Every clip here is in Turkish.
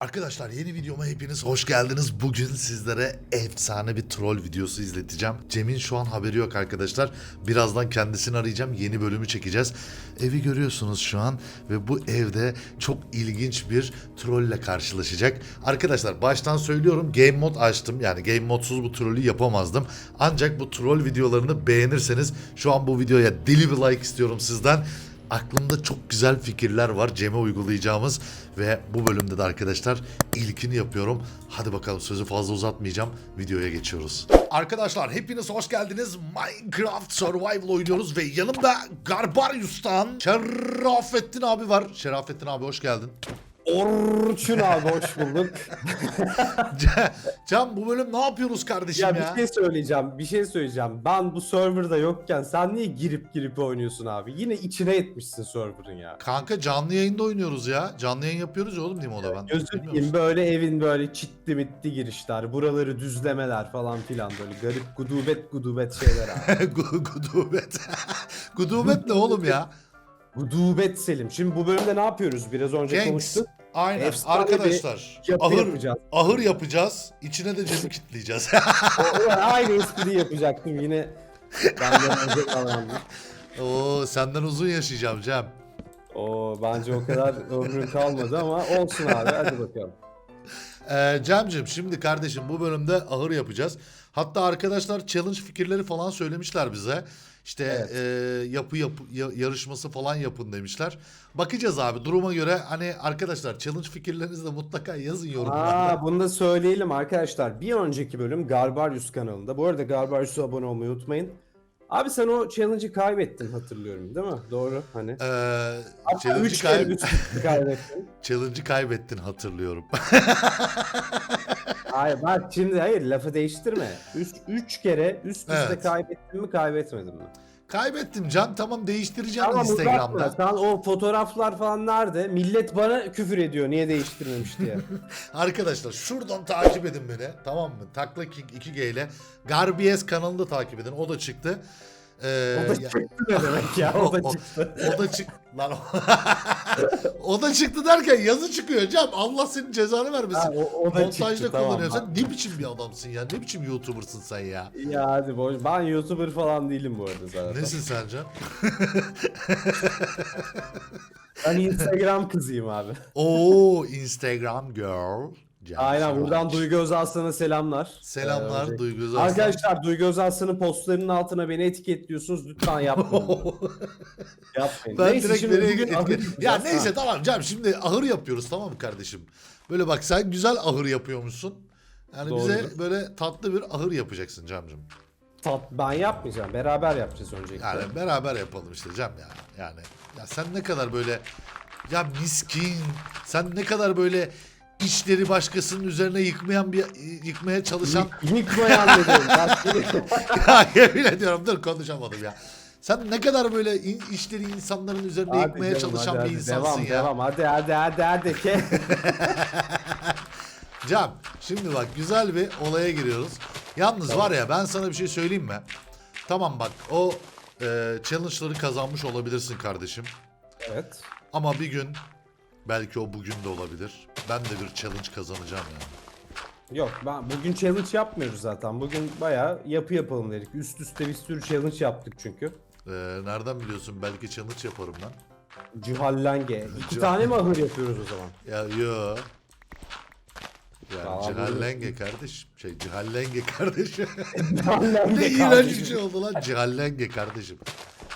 Arkadaşlar yeni videoma hepiniz hoş geldiniz. Bugün sizlere efsane bir troll videosu izleteceğim. Cem'in şu an haberi yok arkadaşlar. Birazdan kendisini arayacağım. Yeni bölümü çekeceğiz. Evi görüyorsunuz şu an ve bu evde çok ilginç bir trolle karşılaşacak. Arkadaşlar baştan söylüyorum game mod açtım. Yani game modsuz bu trollü yapamazdım. Ancak bu troll videolarını beğenirseniz şu an bu videoya deli bir like istiyorum sizden. Aklımda çok güzel fikirler var Cem'e uygulayacağımız ve bu bölümde de arkadaşlar ilkini yapıyorum. Hadi bakalım sözü fazla uzatmayacağım. Videoya geçiyoruz. Arkadaşlar hepiniz hoş geldiniz. Minecraft Survival oynuyoruz ve yanımda Garbarius'tan Şerafettin abi var. Şerafettin abi hoş geldin. Orçun abi hoş bulduk. Can- Can bu bölüm ne yapıyoruz kardeşim ya ya? bir şey söyleyeceğim, bir şey söyleyeceğim. Ben bu serverda yokken sen niye girip girip oynuyorsun abi? Yine içine etmişsin serverın ya. Kanka canlı yayında oynuyoruz ya. Canlı yayın yapıyoruz ya oğlum değil mi o da ben? Gözü Bilmiyor diyeyim böyle evin böyle çitli mitli girişler, buraları düzlemeler falan filan böyle garip gudubet gudubet şeyler abi. Gu- Gudubet. Gudubet ne oğlum ya? Gudubet Selim. Şimdi bu bölümde ne yapıyoruz? Biraz önce Gangs. konuştuk. Aynen Efsane arkadaşlar. Yapı Ahır, yapacağız. ahır yapacağız. İçine de cemi kilitleyeceğiz. O- Aynı espri yapacaktım yine. Benden önce kalandı. Oo senden uzun yaşayacağım Cem. O bence o kadar ömrün kalmadı ama olsun abi hadi bakalım. Ee, Cem'cim şimdi kardeşim bu bölümde ahır yapacağız. Hatta arkadaşlar challenge fikirleri falan söylemişler bize. İşte Evet. e, yapı yapı ya- yarışması falan yapın demişler. Bakacağız abi duruma göre hani arkadaşlar challenge fikirlerinizi de mutlaka yazın yorumlarda. Aa, bunu da söyleyelim arkadaşlar. Bir önceki bölüm Garbarius kanalında. Bu arada Garbarius'a abone olmayı unutmayın. Abi sen o challenge'ı kaybettin hatırlıyorum değil mi? Doğru hani. Ee, Hatta challenge'ı 3 kere kay- üst üste kaybettin. challenge'ı kaybettin hatırlıyorum. Hayır bak şimdi hayır lafı değiştirme. 3 3 kere üst üste Evet. kaybettin mi kaybetmedin mi? Kaybettim Can tamam değiştireceğim Tamam Instagram'da. Sen o fotoğraflar falan nerede? Millet bana küfür ediyor niye değiştirmemiş diye. Arkadaşlar şuradan takip edin beni. Tamam mı? Takla King 2G ile Garbies kanalını da takip edin. O da çıktı. Ee, O da ya- çıktı ne demek ya o da çıktı. o da çık lan o. o da çıktı derken yazı çıkıyor Can. Allah senin cezanı vermesin. Ha, o, o da Montajda çıktı tamam. kullanıyorsun. Sen ne biçim bir adamsın ya? Ne biçim YouTuber'sın sen ya? Ya hadi boş. Ben YouTuber falan değilim bu arada zaten. Nesin sen Can? Ben Instagram kızıyım abi. Oo Instagram girl. Can Aynen buradan Duygu Özaslan'a selamlar. Selamlar Ee, Duygu Özaslan. Arkadaşlar Duygu Özaslan'ın postlarının altına beni etiketliyorsunuz. Lütfen yapmayın. yapmayın. Ben Neyse direkt şimdi nereye bugün Ya yapacağız. neyse Ha. tamam Cem şimdi ahır yapıyoruz tamam mı kardeşim? Böyle bak sen güzel ahır yapıyormuşsun. Yani bize Doğrudur. böyle tatlı bir ahır yapacaksın Cem'cim. Tat, ben yapmayacağım. Beraber yapacağız öncelikle. Yani beraber yapalım işte Cem ya. Yani ya sen ne kadar böyle ya miskin sen ne kadar böyle işleri başkasının üzerine yıkmayan bir yıkmaya çalışan Yık, yıkmayan dedim. Ya yemin ediyorum dur konuşamadım ya. Sen ne kadar böyle in- işleri insanların üzerine Hadi yıkmaya canım, çalışan hadi, bir hadi. insansın devam, ya. Devam hadi hadi hadi hadi. Cem şimdi bak güzel bir olaya giriyoruz. Yalnız var ya ben sana bir şey söyleyeyim mi? Tamam bak o e, challenge'ları kazanmış olabilirsin kardeşim. evet. Ama bir gün belki o bugün de olabilir. Ben de bir challenge kazanacağım yani. Yok ben bugün challenge yapmıyoruz zaten. Bugün bayağı yapı yapalım dedik. Üst üste bir sürü challenge yaptık çünkü. E, nereden biliyorsun belki challenge yaparım ben. Cühallenge. İki tane mi ahır yapıyoruz o zaman? Ya yo. Yani Vallahi cihallenge kardeşim. Şey cihallenge kardeşim. ne Cühallenge iğrenç bir kardeşim. şey oldu lan cihallenge kardeşim.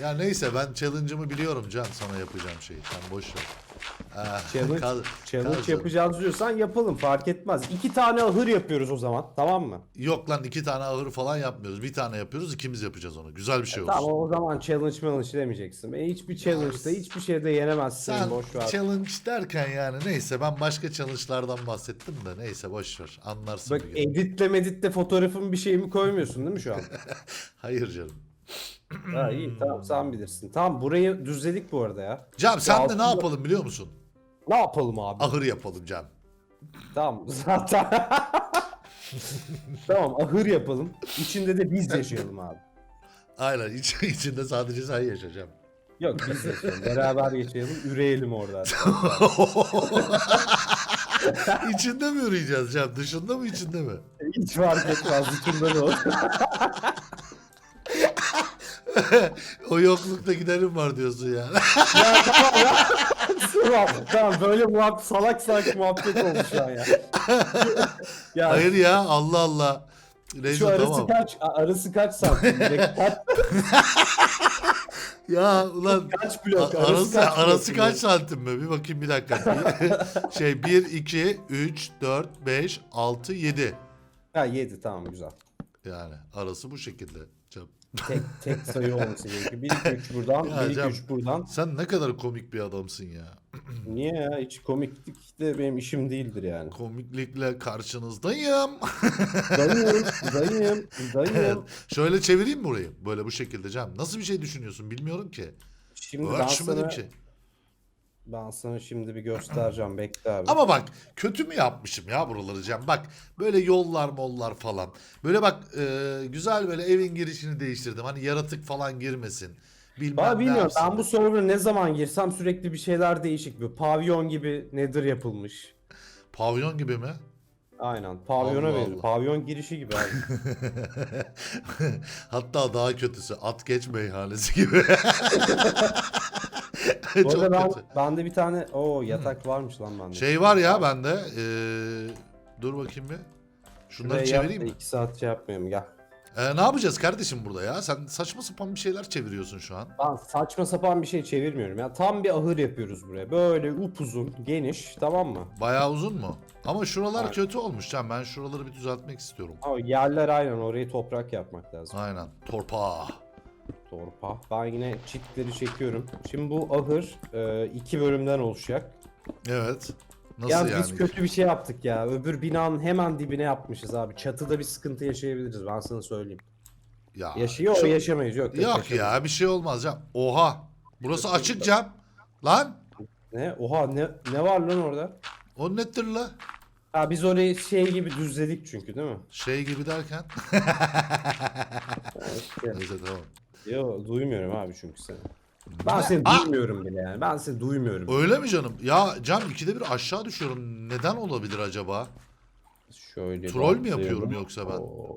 Ya neyse ben challenge'ımı biliyorum Can sana yapacağım şeyi. Sen boş ver. Ah, Challenge, kal- challenge yapacağız diyorsan yapalım fark etmez. İki tane ahır yapıyoruz o zaman tamam mı? Yok lan iki tane ahır falan yapmıyoruz. Bir tane yapıyoruz ikimiz yapacağız onu. Güzel bir şey olsun. Tamam o zaman challenge challenge demeyeceksin. E, hiçbir challenge'da hiçbir şeyde yenemezsin Sen boş ver. challenge derken yani neyse ben başka challenge'lardan bahsettim de neyse boş ver. Anlarsın Bak bir gün. editle meditle fotoğrafın bir şeyimi koymuyorsun değil mi şu an? Hayır canım. Ha iyi tamam sen bilirsin. Tamam burayı düzledik bu arada ya. Cem sen de ne altında- yapalım biliyor musun? Ne yapalım abi? Ahır yapalım Cem. Tamam zaten. tamam ahır yapalım. İçinde de biz yaşayalım abi. Aynen iç, içinde sadece sen yaşayacağım. Yok biz yaşayalım. Beraber yaşayalım. Üreyelim orada. içinde mi yürüyeceğiz Cem? Dışında mı içinde mi? Hiç fark etmez. Ne olur. O yoklukta giderim var diyorsun yani. ya tamam ya. tamam, tamam böyle muhabbet, salak salak muhabbet şu an ya. ya Hayır ya Allah Allah. Neyse şu arası tamam. kaç? a- Arası kaç santim? Kaç, Ya ulan kaç blok? a- arası kaç blok arası diyor? kaç santim mi? Bir bakayım bir dakika. şey 1 2 3 4 5 6 7. Ha 7 tamam güzel. Yani arası bu şekilde. Tek tek sayı olması gerekiyor. 1 2 3 buradan, Ya 1 2 Cem. 3 buradan. Sen ne kadar komik bir adamsın ya. Niye ya? Hiç komiklik de benim işim değildir yani. Komiklikle karşınızdayım. Dayım, dayım, dayım. Şöyle çevireyim mi burayı? Böyle bu şekilde Cem. Nasıl bir şey düşünüyorsun bilmiyorum ki. Şimdi ben Ölçmedim sana. Ben sana şimdi bir göstereceğim. Bekle abi. Ama bak kötü mü yapmışım ya buraları Cem? Bak böyle yollar mollar falan. Böyle bak e, güzel böyle evin girişini değiştirdim. Hani yaratık falan girmesin. Bilmem ne bilmiyorum. yapsın. Ben bu server'a ne zaman girsem sürekli bir şeyler değişik. Bir pavyon gibi nedir yapılmış. Pavyon gibi mi? Aynen. Pavyona Allah verir. Allah. Pavyon girişi gibi abi. Hatta daha kötüsü at geç meyhanesi gibi. Bu Çok arada ben, kötü. bende bir tane o yatak varmış lan bende. Şey var ya bende. e, dur bakayım bir. Şunları Şuraya yap çevireyim da mi? iki saat şey yapmayayım gel. E, ne yapacağız kardeşim burada ya? Sen saçma sapan bir şeyler çeviriyorsun şu an. Ben saçma sapan bir şey çevirmiyorum ya. Tam bir ahır yapıyoruz buraya. Böyle upuzun, geniş tamam mı? Bayağı uzun mu? Ama şuralar Aynen. kötü olmuş Can. Ben şuraları bir düzeltmek istiyorum. Ama yerler aynen orayı toprak yapmak lazım. Aynen. Torpa. Torpa. Ben yine çitleri çekiyorum. Şimdi bu ahır e, iki bölümden oluşacak. Evet. Nasıl Yalnız yani? biz kötü bir şey yaptık ya. Öbür binanın hemen dibine yapmışız abi. Çatıda bir sıkıntı yaşayabiliriz ben sana söyleyeyim. Ya, Yaşıyor o çok- yaşamayız yok. yok, yaşamayız. ya bir şey olmaz Cam. Oha. Burası açık Cam. Lan. Ne? Oha ne, ne var lan orada? O nedir la? Ha biz orayı şey gibi düzledik çünkü değil mi? Şey gibi derken. İşte, Neyse tamam. Yo duymuyorum abi çünkü seni. Ben seni Aa! duymuyorum bile yani. Ben seni duymuyorum. Öyle mi canım? Ya Cam ikide bir aşağı düşüyorum. Neden olabilir acaba? Şöyle Troll mü bakıyorum. yapıyorum yoksa ben? Oo.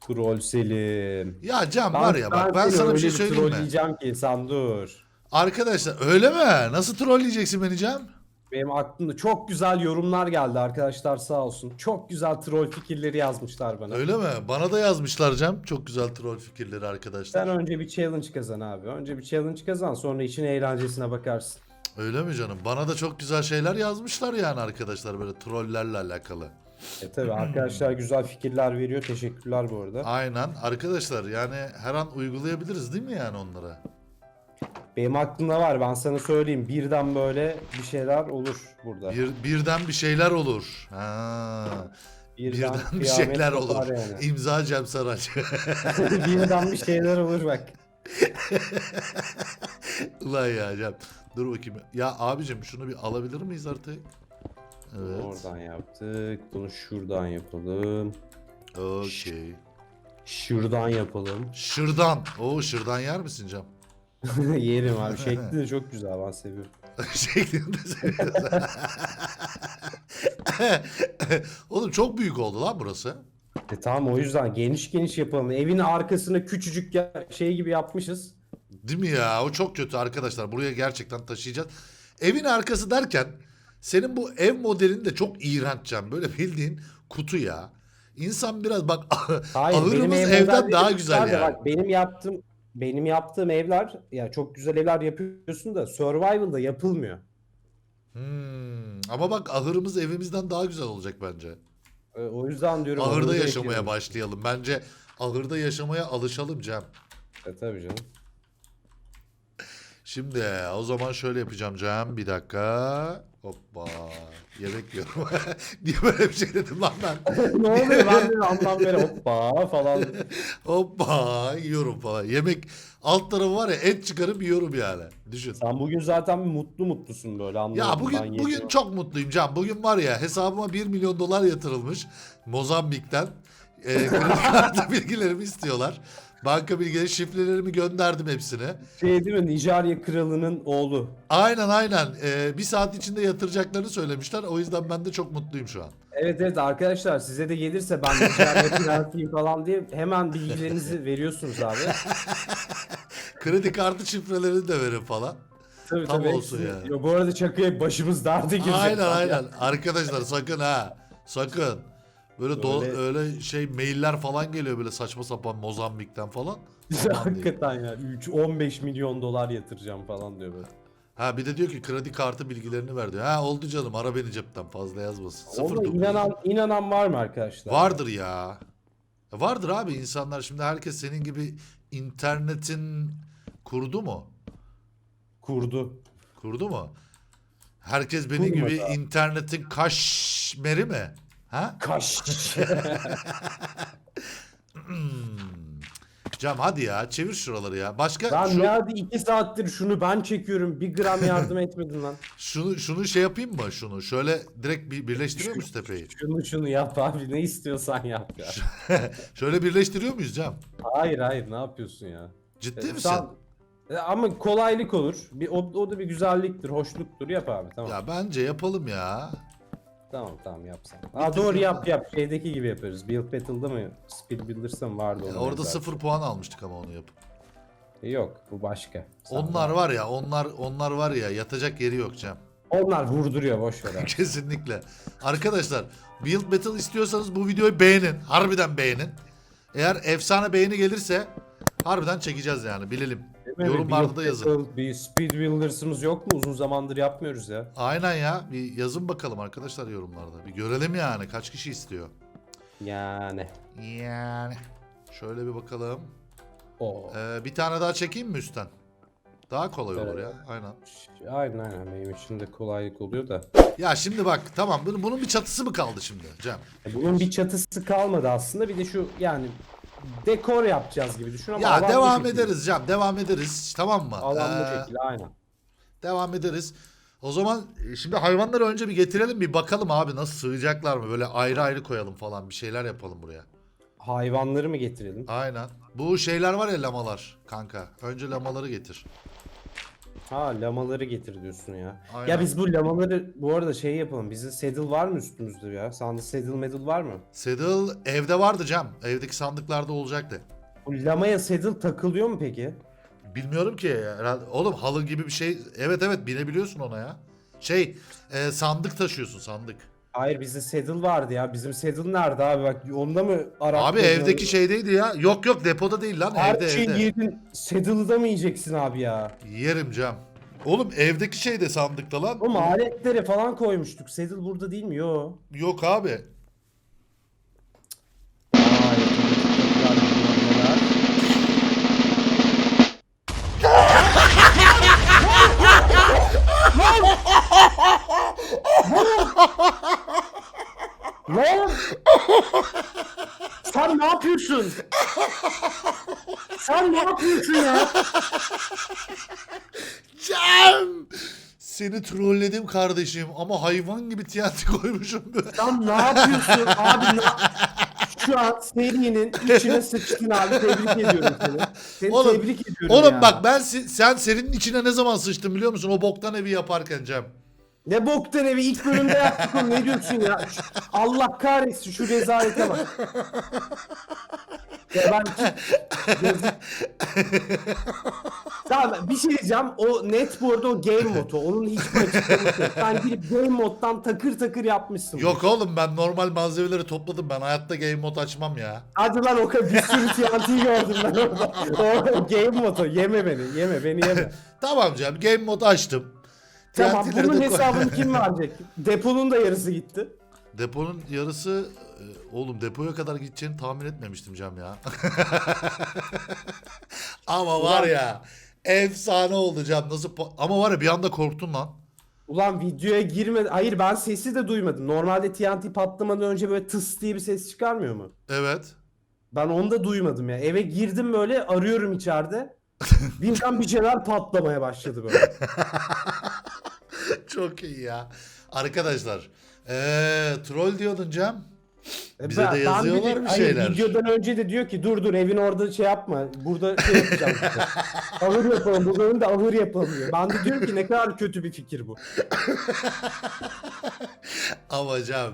Troll Selim. Ya Cam var ya bak ben seni sana bir öyle şey söyleyeyim mi? trolleyeceğim ki sen dur. Arkadaşlar öyle mi? Nasıl trolleyeceksin beni Cam? Benim aklımda çok güzel yorumlar geldi arkadaşlar sağ olsun. Çok güzel troll fikirleri yazmışlar bana. Öyle mi? Bana da yazmışlar Cem. Çok güzel troll fikirleri arkadaşlar. Sen önce bir challenge kazan abi. Önce bir challenge kazan sonra için eğlencesine bakarsın. Öyle mi canım? Bana da çok güzel şeyler yazmışlar yani arkadaşlar böyle trollerle alakalı. E tabi arkadaşlar güzel fikirler veriyor. Teşekkürler bu arada. Aynen arkadaşlar yani her an uygulayabiliriz değil mi yani onlara? Benim aklımda var ben sana söyleyeyim. Birden böyle bir şeyler olur burada. Bir, birden bir şeyler olur. Ha. Birden, bir kıyamet şeyler olur. Yani. İmza Cem Saraç. Birden bir şeyler olur bak. Ulan ya Cem. Dur bakayım. Ya abicim şunu bir alabilir miyiz artık? Evet. Oradan yaptık. Bunu şuradan yapalım. Okey. Şuradan yapalım. Şırdan. Oo şırdan yer misin Cem? Yerim abi. Şekli de çok güzel ben seviyorum. Şeklinde söylüyorsun. Oğlum çok büyük oldu lan burası. E tamam o yüzden geniş geniş yapalım. Evin arkasını küçücük ya- şey gibi yapmışız. Değil mi ya? O çok kötü arkadaşlar. Buraya gerçekten taşıyacağız. Evin arkası derken senin bu ev modelin de çok iğrenç Cem. Böyle bildiğin kutu ya. İnsan biraz bak Hayır, benim ahırımız evler evden de daha güzel güzel de yani. Bak benim yaptığım benim yaptığım evler ya çok güzel evler yapıyorsun da survival'da yapılmıyor. Hmm. Ama bak ahırımız evimizden daha güzel olacak bence. E, o yüzden diyorum. Ahırda yaşamaya yaşayalım. başlayalım. Bence ahırda yaşamaya alışalım Cem. E tabii canım. Şimdi o zaman şöyle yapacağım Cem. Bir dakika. Hoppa. Yemek yiyorum. Niye böyle bir şey dedim lan ben? ne oluyor ben de anlam böyle hoppa falan. Hoppa yiyorum falan. Yemek alt tarafı var ya et çıkarıp yiyorum yani. Düşün. Sen bugün zaten mutlu mutlusun böyle anlamadım. Ya Ben bugün yedim. bugün çok mutluyum Can. Bugün var ya hesabıma 1 milyon dolar yatırılmış Mozambik'ten. E, kredi kartı bilgilerimi istiyorlar. Banka bilgileri şifrelerimi gönderdim hepsine. Şey değil mi? Nijerya kralının oğlu. Aynen aynen. Ee, bir saat içinde yatıracaklarını söylemişler. O yüzden ben de çok mutluyum şu an. Evet evet arkadaşlar size de gelirse ben Nijerya kralıyım falan diye hemen bilgilerinizi veriyorsunuz abi. Kredi kartı şifrelerini de verin falan. Tabii Tam tabii. olsun hepsi- yani. Yo, bu arada çakıya başımız darda girecek. Aynen aynen. Arkadaşlar sakın ha. Sakın. Böyle do- Öyle- öyle şey mailler falan geliyor böyle saçma sapan Mozambik'ten falan. Hakikaten ya 3 15 milyon dolar yatıracağım falan diyor böyle. Ha bir de diyor ki kredi kartı bilgilerini ver diyor. Ha oldu canım ara beni cepten fazla yazmasın. Sıfır Ona inanan inanan var mı arkadaşlar? Vardır ya. Vardır abi insanlar şimdi herkes senin gibi internetin kurdu mu? Kurdu. Kurdu mu? Herkes benim Kurmadı gibi abi. internetin kaşmeri mi? Ha? Kaş. Hmm. Cam hadi ya çevir şuraları ya. Başka Lan şu, ne hadi 2 saattir şunu ben çekiyorum. Bir gram yardım etmedin lan. şunu şunu şey yapayım mı şunu? Şöyle direkt bir birleştiriyor muyuz tepeyi? Şunu şunu yap abi. Ne istiyorsan yap ya. Şöyle birleştiriyor muyuz Cam? Hayır hayır ne yapıyorsun ya? Ciddi Ee, misin? sen- E, Ama kolaylık olur. Bir, o, o da bir güzelliktir, hoşluktur. Yap abi tamam. Ya bence yapalım ya. Tamam tamam yap sen. Aa, doğru yap yap. Şeydeki gibi yaparız. Build Battle'da mı? Speed Builders'da mı vardı onun orada benzeri? sıfır puan almıştık ama onu yapıp. E, Yok bu başka. Sen Onlar var ya onlar onlar var ya yatacak yeri yok Cem. Onlar vurduruyor boş ver abi. Kesinlikle. Arkadaşlar Build Battle istiyorsanız bu videoyu beğenin. Harbiden beğenin. Eğer efsane beğeni gelirse harbiden çekeceğiz yani bilelim. Yorumlarda da yazın. Bir Speed Builders'ımız yok mu? Uzun zamandır yapmıyoruz ya. Aynen ya. Bir yazın bakalım arkadaşlar yorumlarda. Bir görelim yani kaç kişi istiyor. Yani. Yani. Şöyle bir bakalım. O. Ee, bir tane daha çekeyim mi üstten? Daha kolay olur Evet. ya. Aynen. Aynen aynen benim için de kolaylık oluyor da. Ya şimdi bak tamam bunun, bunun bir çatısı mı kaldı şimdi Cem? Bunun bir çatısı kalmadı aslında. Bir de şu yani dekor yapacağız gibi düşün ama Ya devam şekilde. ederiz Cem. Devam ederiz. Tamam mı? Alan bu Ee, şekilde aynen. Devam ederiz. O zaman e, şimdi hayvanları önce bir getirelim bir bakalım abi nasıl sığacaklar mı? Böyle ayrı ayrı koyalım falan bir şeyler yapalım buraya. Hayvanları mı getirelim? Aynen. Bu şeyler var ya lamalar kanka. Önce lamaları getir. Ha lamaları getir diyorsun ya. Aynen. Ya biz bu lamaları bu arada şey yapalım. Bizim saddle var mı üstümüzde ya? Sende saddle medal var mı? Saddle evde vardı Cem. Evdeki sandıklarda olacaktı. Bu lamaya saddle takılıyor mu peki? Bilmiyorum ki. Herhalde, oğlum halı gibi bir şey. Evet evet binebiliyorsun ona ya. Şey e, sandık taşıyorsun sandık. Hayır bizde saddle vardı ya. Bizim saddle nerede abi bak onda mı Arap Abi yazıları- evdeki şeydeydi ya. Yok yok depoda değil lan Her evde şeyi evde. yedin. Saddle'da mı yiyeceksin abi ya? Yerim Cem. Oğlum evdeki şey de sandıkta lan. O aletlere falan koymuştuk. Saddle burada değil mi? Yo. Yok abi. Lan! Sen ne yapıyorsun? Sen ne yapıyorsun ya? Cem! Seni trolledim kardeşim ama hayvan gibi TNT koymuşum. Sen ne yapıyorsun abi? Ne... Şu an serinin içine sıçtın abi. Tebrik ediyorum seni. Seni Oğlum- tebrik ediyorum Oğlum ya. bak ben sen serinin içine ne zaman sıçtım biliyor musun? O boktan evi yaparken Cem. Ne boktan evi ilk bölümde yaptık oğlum ne diyorsun ya? Şu- Allah kahretsin şu rezalete bak. Ya ben. Tamam bir şey diyeceğim. O net bu arada o game modu. Onun hiçbir açıklaması yok. Sen girip game moddan takır takır yapmışsın. Yok oğlum ben normal malzemeleri topladım. Ben hayatta game mod açmam ya. Hadi lan o kadar bir sürü TNT gördüm ben orada. O game modu. Yeme beni. Yeme beni yeme. Tamam Cem game mod açtım. Tamam bunun de koy- hesabını kim verecek? Deponun da yarısı gitti. Deponun yarısı e, oğlum depoya kadar gideceğini tahmin etmemiştim Cem ya. Ama var ya efsane oldu Cem nasıl po- ama var ya bir anda korktun lan. Ulan videoya girmedi. Hayır ben sesi de duymadım. Normalde TNT patlamadan önce böyle tıs diye bir ses çıkarmıyor mu? Evet. Ben onu da duymadım ya. Eve girdim böyle arıyorum içeride. Birden bir şeyler patlamaya başladı böyle. Çok iyi ya. Arkadaşlar eee troll diyordun Cem. E Bize de yazıyorlar bir hayır, şeyler. videodan önce de diyor ki dur dur evin orada şey yapma. Burada şey yapacağım. ahır yapalım. Bu bölümde ahır yapalım diyor. Ben de diyorum ki ne kadar kötü bir fikir bu. Ama Cem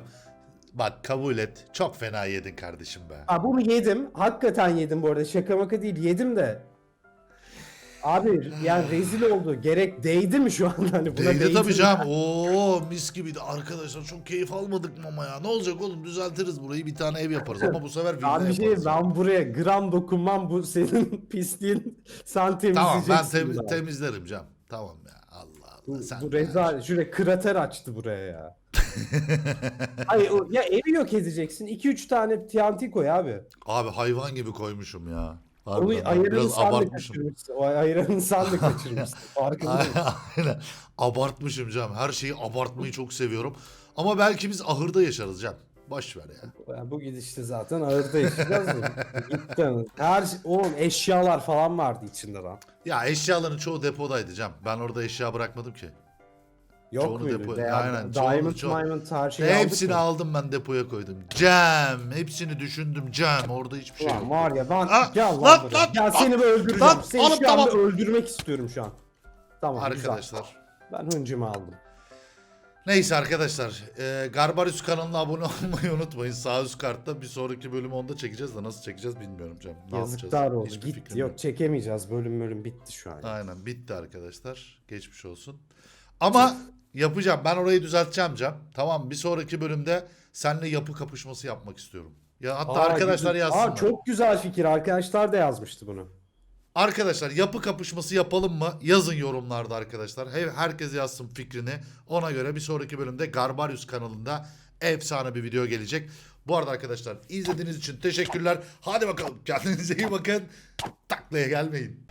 bak kabul et. Çok fena yedin kardeşim be. Ha, bunu yedim. Hakikaten yedim bu arada. Şaka maka değil. Yedim de. Abi yani rezil oldu. Gerek değdi mi şu an hani buna Değdi tabii mi? Cem. Oo mis gibiydi. Arkadaşlar çok keyif almadık mı ama ya? Ne olacak oğlum düzeltiriz burayı bir tane ev yaparız ama bu sefer villa Abi şey yaparız. ben buraya gram dokunmam bu senin pisliğin sen Tamam ben temizleyeceksin. tem- abi. temizlerim Cem. Tamam ya Allah Allah. Bu, Sen bu rezalet. Şuraya krater açtı buraya ya. Hayır o- ya evi yok edeceksin. 2-3 tane TNT koy abi. Abi hayvan gibi koymuşum ya. Onu Harbiden ayarını biraz sen de abartmışım. kaçırmışsın. O ayarını sen de kaçırmışsın. Aynen. Abartmışım Cem. Her şeyi abartmayı çok seviyorum. Ama belki biz ahırda yaşarız Cem. Boş ver ya. Bu gidişte zaten ağırda yaşayacağız da. Gitti. Her şey, oğlum eşyalar falan vardı içinde lan. Ya eşyaların çoğu depodaydı Cem. Ben orada eşya bırakmadım ki. Yok Çoğunu muydu? depo- Değer- aynen, çoğunu- Diamond, ço- Diamond her şeyi aldık hepsini mı? aldım ben depoya koydum. Cem. Hepsini düşündüm Cem. Orada hiçbir şey Ulan yok. var ya ben Aa, gel lan, lan, buraya. lan, Gel lan, seni bir öldüreceğim. lan, seni oğlum, şu anda tamam. öldürmek istiyorum şu an. Tamam güzel. Arkadaşlar. Ben hıncımı aldım. Neyse arkadaşlar. E, Garbarius kanalına abone olmayı unutmayın. Sağ üst kartta bir sonraki bölümü onda çekeceğiz de nasıl çekeceğiz bilmiyorum Cem. Ne Yazıklar yapacağız? oldu. Hiçbir Gitti. fikrim Yok çekemeyeceğiz. Bölüm bölüm bitti şu an. Aynen bitti arkadaşlar. Geçmiş olsun. Ama yapacağım. Ben orayı düzelteceğim Cem. Tamam bir sonraki bölümde seninle yapı kapışması yapmak istiyorum. Ya hatta Aa, arkadaşlar güzel. yazsınlar. Aa, çok güzel fikir. Arkadaşlar da yazmıştı bunu. Arkadaşlar yapı kapışması yapalım mı? Yazın yorumlarda arkadaşlar. He- Herkes yazsın fikrini. Ona göre bir sonraki bölümde Garbarius kanalında efsane bir video gelecek. Bu arada arkadaşlar izlediğiniz için teşekkürler. Hadi bakalım kendinize iyi bakın. Taklaya gelmeyin.